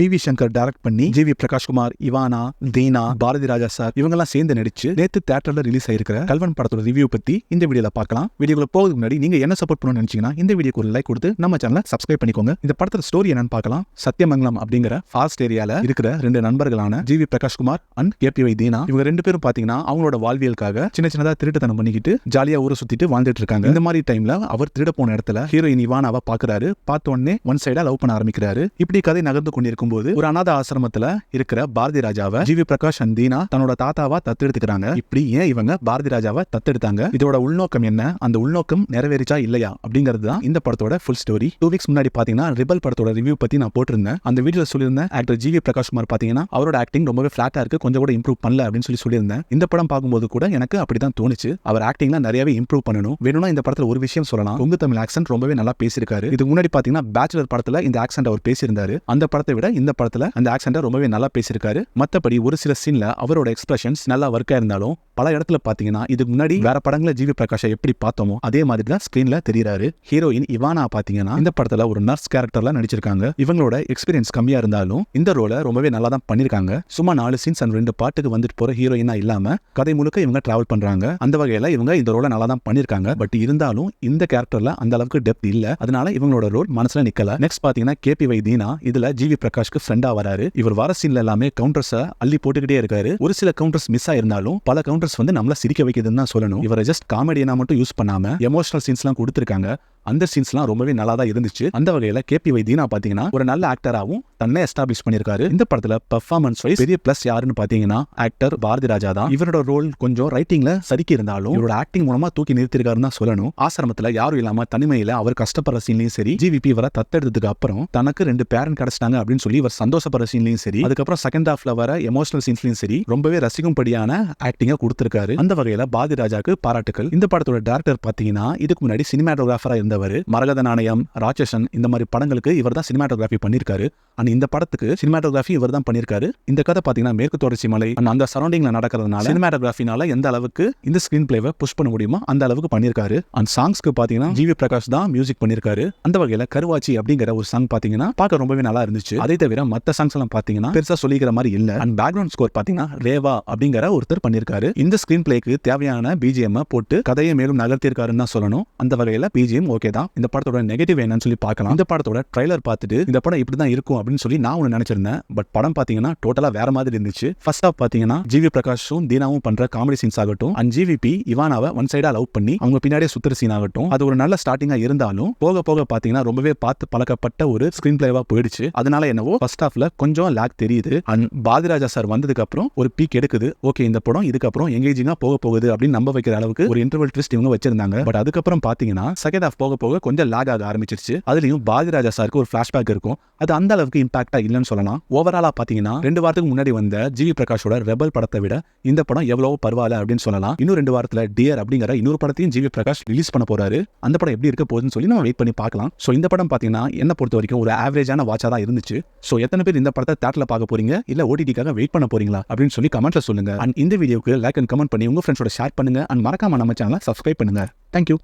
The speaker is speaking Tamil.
பி வி சங்கர் டைரக்ட் பண்ணி G V Prakash Kumar Ivana Deena Bharathi Raja sir இவங்கெல்லாம் சேர்ந்து நடிச்சு நேத்து தேட்டர்ல ரிலீஸ் ஆயிருக்கிற கல்வன் படத்தோட ரிவ்யூ பத்தி இந்த வீடியோல பார்க்கலாம். வீடியோக்குள்ள போகிறதுக்கு முன்னாடி நீங்க என்ன சப்போர்ட் பண்ணணும்னு நினைச்சீங்கன்னா இந்த வீடியோக்கு ஒரு லைக் கொடுத்து நம்ம சேனலை சப்ஸ்கிரைப் பண்ணிக்கோங்க. இந்த படத்தோட ஸ்டோரி என்னன்னு பார்க்கலாம். சத்தியமங்கலம் அப்படிங்கிற ஃபாஸ்ட் ஏரியால இருக்கிற ரெண்டு நண்பர்களான G V Prakash Kumar and KPY Deena இவங்க ரெண்டு பேரும் பாத்தீங்கன்னா அவங்களோட வாழ்வியலுக்காக சின்ன சின்னதா திருட்டுத்தனம் பண்ணிக்கிட்டு ஜாலியா ஊரை சுத்திட்டு வாழ்ந்துட்டு இருக்காங்க. இந்த மாதிரி டைம்ல அவர் திருட போன இடத்துல ஹீரோயின் இவானாவை பாக்குறாரு. பார்த்த உடனே ஒன் சைடா லவ் பண்ண ஆரம்பிக்கிறாரு. இப்படி கதை நகர்ந்து கொண்டிருக்கும் போது ஒரு அநாத ஆசிரமத்துல இருக்கிற பாரதி ராஜாவை ஜிவி பிரகாஷ் அண்ட் தீனா தன்னோட தாத்தாவா தத்தெடுத்துக்கிறாங்க. இப்படி ஏன் இவங்க பாரதி ராஜாவை தத்தெடுத்தாங்க? இதோட உள்நோக்கம் என்ன? அந்த உள்நோக்கம் நிறைவேறிச்சா இல்லையா? அப்படிங்கிறது தான் இந்த படத்தோட ஃபுல் ஸ்டோரி டூ வீக்ஸ் முன்னாடி பாத்தீங்கன்னா ரிபல் படத்தோட ரிவ்யூ பத்தி நான் போட்டிருந்தேன். அந்த வீடியோ சொல்லியிருந்தேன் ஆக்டர் ஜிவி பிரகாஷ் குமார் பாத்தீங்கன்னா அவரோட ஆக்டிங் ரொம்பவே ஃபிளாட்டா இருக்கு. கொஞ்சம் கூட இம்ப்ரூவ் பண்ணல அப்படின்னு சொல்லி சொல்லியிருந்தேன். இந்த படம் பார்க்கும்போது கூட எனக்கு அப்படிதான் தோணுச்சு. அவர் ஆக்டிங்ல நிறையவே இம்ப்ரூவ் பண்ணணும். வேணும்னா இந்த படத்துல ஒரு விஷயம் சொல்லலாம். உங்க தமிழ் ஆக்சன்ட் ரொம்பவே நல்லா பேசியிருக்காரு. இதுக்கு முன்னாடி பாத்தீங்கன்னா பேச்சுலர் படத்துல இந்த ஆக்சன்ட் அவர் பேசியிருந்தாரு. அந்த படத்தை விட இந்த படத்துல அந்த ஆக்சண்டை ரொம்பவே நல்லா பேசியிருக்காரு. மத்தபடி ஒரு சில சீன்ல அவரோட எக்ஸ்பிரஷன்ஸ் நல்லா ஒர்க்கா இருந்தாலும் பல இடத்துல பாத்தீங்கன்னா இதுக்கு முன்னாடி வேற படங்களை ஜிவி பிரகாஷை எப்படி பார்த்தோமோ அதே மாதிரி தான் ஸ்கிரீன்ல தெரியறாரு. ஹீரோயின் இவானா பாத்தீங்கன்னா இந்த படத்துல ஒரு நர்ஸ் கேரக்டர்லாம் நடிச்சிருக்காங்க. இவங்களோட எக்ஸ்பீரியன்ஸ் கம்மியா இருந்தாலும் இந்த ரோலை ரொம்பவே நல்லா தான் பண்ணிருக்காங்க. சும்மா நாலு சீன்ஸ் அண்ட் ரெண்டு பாட்டுக்கு வந்துட்டு போற ஹீரோயினா இல்லாம கதை முழுக்க இவங்க டிராவல் பண்றாங்க. அந்த வகையில இவங்க இந்த ரோலை நல்லா தான் பண்ணிருக்காங்க. பட் இருந்தாலும் இந்த கேரக்டர்ல அந்த அளவுக்கு டெப்த் இல்ல. அதனால இவங்களோட ரோல் மனசுல நிக்கல. நெக்ஸ்ட் பாத்தீங்கன்னா கேபி வை தீனா இதுல ஜிவி பிரகாஷ்க்கு ஃப்ரெண்டா வராரு. இவர் வர சீன்ல எல்லாமே கவுண்டர்ஸ அள்ளி போட்டுக்கிட்டே இருக்காரு. ஒரு சில கவுண்டர்ஸ் மிஸ் ஆயிருந்தாலும் பல கவுண்டர்ஸ் வந்து நம்மள சிரிக்க வைக்கிறதுன்னு தான் சொல்லணும். இவரை ஜஸ்ட் காமெடியனா மட்டும் யூஸ் பண்ணாம எமோஷனல் சீன்ஸ் எல்லாம் கொடுத்துருக்காங்க. அந்த சீன்ஸ்லாம் ரொம்பவே நல்லா தான் இருந்துச்சு. அந்த வகையில கேபி வைத்தியனா பாத்தீங்கன்னா ஒரு நல்ல ஆக்டராகவும் தன்னை எஸ்டாப்ளிஷ் பண்ணிருக்காரு இந்த படத்துல பெர்ஃபார்மன்ஸ் வைஸ் பெரிய பிளஸ் யாருன்னு பாத்தீங்கன்னா ஆக்டர் பாரதி ராஜா தான். இவரோட ரோல் கொஞ்சம் ரைட்டிங்ல சறுக்கி இருந்தாலும் இவரோட ஆக்டிங் மூலமா தூக்கி நிறுத்திருக்காருன்னு தான் சொல்லணும். ஆசிரமத்துல யாரும் இல்லாம தனிமையில அவர் கஷ்டப்படுற சீன்லயும் சரி ஜிவிபி வர தத்தெடுத்ததுக்கு அப்புறம் தனக்கு ரெண்டு பேரண்ட் கிடைச்சிட்டாங்க அப்படின்னு சொல்லி இவர் சந்தோஷப்படுற சீன்லயும் சரி அதுக்கப்புறம் செகண்ட் ஹாஃப்ல வர எமோஷனல் சீன்ஸ்லயும் சரி ரொம்பவே ரசிக்கும்படியான ஆக்டிங்க கொடுத்திருக்காரு. அந்த வகையில பாரதி ராஜாக்கு பாராட்டுகள் இந்த படத்தோட டேரக்டர் பாத்தீங்கன்னா இதுக்கு முன்னாடி சினிமாட்டோகிராஃபரா இருந்தவர் மரகத நாணயம் ராட்சசன் இந்த மாதிரி படங்களுக்கு இவர் தான் சினிமாட்டோகிராஃபி பண்ணிருக்காரு அண்ட் இந்த படத்துக்கு சினிமாட்டோகிராஃபி இவர் தான் பண்ணிருக்காரு இந்த கதை பார்த்தீங்கன்னா மேற்கு தொடர்ச்சி மலை அண்ட் அந்த சரௌண்டிங்ல நடக்கிறதுனால சினிமாட்டோகிராஃபினால எந்த அளவுக்கு இந்த ஸ்கிரீன் பிளேவை புஷ் பண்ண முடியுமோ அந்த அளவுக்கு பண்ணிருக்காரு அண்ட் சாங்ஸ்க்கு பாத்தீங்கன்னா ஜிவி பிரகாஷ் தான் மியூசிக் பண்ணிருக்காரு அந்த வகையில் கருவாச்சி அப்படிங்கிற ஒரு சாங் பாத்தீங்கன்னா பார்க்க ரொம்பவே நல்லா இருந்துச்சு. அதை தவிர மத்த சாங்ஸ் எல்லாம் பாத்தீங்கன்னா பெருசா சொல்லிக்கிற மாதிரி இல்லை. அண்ட் பேக்ரவுண்ட் ஸ்கோர் பாத்தீங்கன்னா ரேவா அப்படிங்கிற ஒருத்தர் பண்ணிருக்காரு இந்த ஸ்கிரீன் பிளேக்கு தேவையான பிஜிஎம் போட்டு கதையை மேலும் நகர்த்தியிருக்காருன்னு தான் சொல்லணும். அந்த வகையில் பிஜிஎம் ஓகே தான். இந்த படத்தோட நெகட்டிவ் என்னன்னு சொல்லி பார்க்கலாம். இந்த படத்தோட ட்ரைலர் பார்த்துட்டு இந்த படம் இப்படி தான் இருக்கும் அப்படின்னு சொல்லி நான் ஒன்று நினைச்சிருந்தேன். பட் படம் பார்த்தீங்கன்னா டோட்டலாக வேற மாதிரி இருந்துச்சு. ஃபர்ஸ்ட் ஆஃப் பார்த்தீங்கன்னா ஜிவி பிரகாஷும் தீனாவும் பண்ற காமெடி சீன்ஸ் ஆகட்டும் அண்ட் ஜிவிபி இவானாவை ஒன் சைடா லவ் பண்ணி அவங்க பின்னாடியே சுத்துற சீன் ஆகட்டும். அது ஒரு நல்ல ஸ்டார்டிங்கா இருந்தாலும் போக போக பார்த்தீங்கன்னா ரொம்பவே பார்த்து பழக்கப்பட்ட ஒரு ஸ்கிரீன் பிளேவா போயிடுச்சு. அதனால என்னவோ ஃபர்ஸ்ட் ஹாஃப்ல கொஞ்சம் லேக் தெரியுது. அண்ட் பாதிராஜா சார் வந்ததுக்கு அப்புறம் ஒரு பீக் எடுக்குது. ஓகே இந்த படம் இதுக்கப்புறம் எங்கேஜிங்கா போக போகுது அப்படின்னு நம்ப வைக்கிற அளவுக்கு ஒரு இன்டர்வல் ட்விஸ்ட் இவங்க வச்சிருந்தாங்க. பட் அதுக்கப்புறம் பாத்தீங்கன்னா செகண்ட் ஹாஃப் போக போக கொஞ்சம் லாக் ஆக ஆரம்பிச்சிருச்சு. அதுலயும் பாரதிராஜா சாருக்கு ஒரு ஃபிளாஷ்பேக் இருக்கும். அது அந்த அளவுக்கு இம்பாக்டா இல்லைன்னு சொல்லலாம். ஓவராலா பாத்தீங்கன்னா ரெண்டு வாரத்துக்கு முன்னாடி வந்த ஜிவி பிரகாஷோட ரெபல் படத்தை விட இந்த படம் எவ்வளவு பரவாயில்ல அப்படின்னு சொல்லலாம். இன்னும் ரெண்டு வாரத்துல டியர் அப்படிங்கிற இன்னொரு படத்தையும் ஜிவி பிரகாஷ் ரிலீஸ் பண்ண போறாரு. அந்த படம் எப்படி இருக்க போகுதுன்னு சொல்லி நம்ம வெயிட் பண்ணி பார்க்கலாம். ஸோ இந்த படம் பாத்தீங்கன்னா என்ன பொறுத்த வரைக்கும் ஒரு ஆவரேஜான வாட்சா தான் இருந்துச்சு. ஸோ எத்தனை பேர் இந்த படத்தை தேட்டர்ல பார்க்க போறீங்க? இல்ல ஓடிடிக்காக வெயிட் பண்ண போறீங்களா? அப்படின்னு சொல்லி கமெண்ட்ல சொல்லுங்க. அண்ட் இந்த வீடியோக்கு லைக் அண்ட் கமெண்ட் பண்ணி உங்க ஃப்ரெண்ட்ஸோட ஷேர் பண்ணுங்க. அண்ட் மறக்காம நம்ம சேனலை சப்ஸ்கிரைப் பண்ணுங்க. தேங்க்யூ